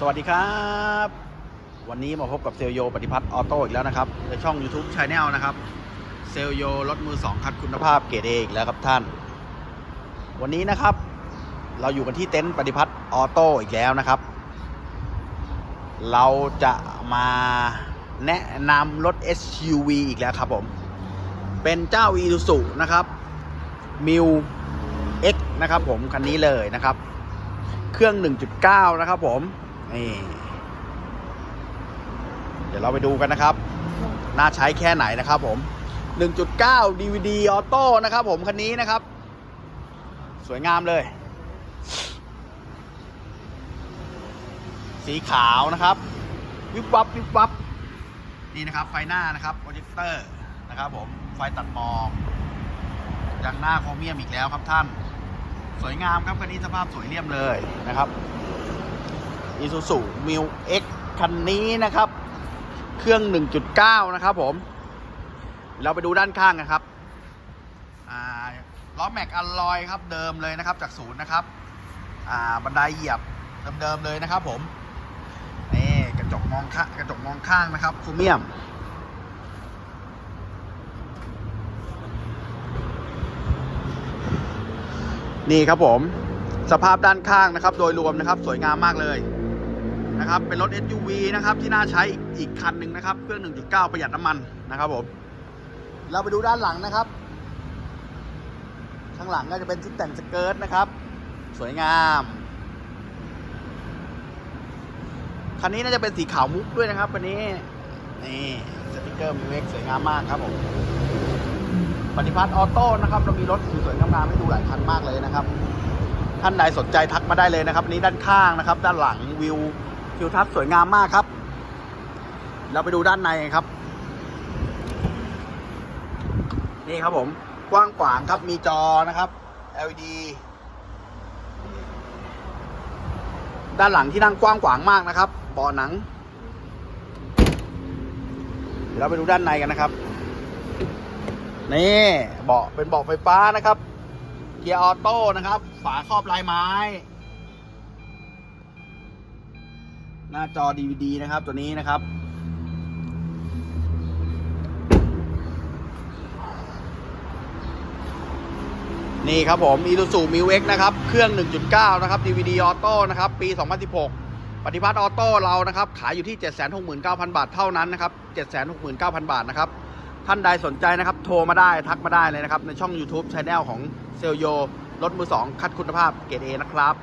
สวัสดีครับ วันนี้มาพบกับเซลโยปฏิพัฒน์ออโต้อีกแล้วนะครับในช่อง YouTube Channel นะครับ เซลโยรถมือ 2 คัดคุณภาพเกรดเออีกแล้วครับท่าน วันนี้นะครับ เราอยู่กันที่เต็นท์ปฏิพัฒน์ออโต้อีกแล้วนะครับ เราจะมาแนะนำรถ SUV อีกแล้วครับผม เป็นเจ้า i s u z u นะครับ m i w X นะครับผม คันนี้เลยนะครับ เครื่อง 1.9 นะครับผม นี่เดี๋ยวเราไปดูกันนะครับ น่าใช้แค่ไหนนะครับผม 1.9 DVD ออโต้นะครับผม คันนี้นะครับ สวยงามเลย สีขาวนะครับ วิบวับวิบวับ นี่นะครับไฟหน้านะครับโปรเจคเตอร์นะครับผม ไฟตัดหมอกยางหน้าโครเมียมอีกแล้วครับท่าน สวยงามครับคันนี้สภาพสวยเลี่ยมเลยนะครับ Isuzu m i l X คันนี้นะครับ เครื่อง 1.9 นะครับผม เราไปดูด้านข้างกันครับล้อแม็กอลลอยครับ เดิมเลยนะครับจากศูนย์นะครับบันไดเหยียบเดิมๆเลยนะครับผมนี่กระจกมองข้างกระจกมองข้างนะครับครเมียมนี่ครับผม สภาพด้านข้างนะครับ โดยรวมนะครับ สวยงามมากเลย นะครับ เป็นรถ SUV นะครับ ที่น่าใช้อีกคันหนึ่งนะครับ เครื่อง 1.9 ประหยัดน้ำมันนะครับผม เราไปดูด้านหลังนะครับ ข้างหลังก็จะเป็นชุดแต่งสเกิร์ตนะครับ สวยงาม คันนี้น่าจะเป็นสีขาวมุกด้วยนะครับคันนี้ นี่สติกเกอร์มิวเอ็กสวยงามมากครับผม ปฏิพัฒน์ออโต้นะครับ เรามีรถสวยๆงามๆให้ดูหลายคันมากเลยนะครับท่านใดสนใจทักมาได้เลยนะครับอันนี้ด้านข้างนะครับ ด้านหลังวิว ทิวทัศน์สวยงามมากครับ เราไปดูด้านในครับ นี่ครับผม กว้างขวางครับ มีจอนะครับ LED ด้านหลังที่นั่งกว้างขวางมากนะครับเบาะหนัง เดี๋ยวเราไปดูด้านในกันนะครับ นี่เบาะเป็นเบาะไฟฟ้านะครับ เกียร์ออโต้นะครับ ฝาครอบลายไม้ หน้าจอ DVD นะครับ ตัวนี้นะครับ นี่ครับผม Isuzu m i w X นะครับ เครื่อง 1.9 นะครับ DVD ออโต้นะครับ ปี 2016 ปฏิพัฒน์ออโต้เรานะครับ ขายอยู่ที่ 769,000 บาทเท่านั้นนะครับ 769,000 บาทนะครับ ท่านใดสนใจนะครับ โทรมาได้ทักมาได้เลยนะครับ ในช่อง YouTube Channel ของเซลโยรถมือ2คัดคุณภาพเกรดเอนะครับ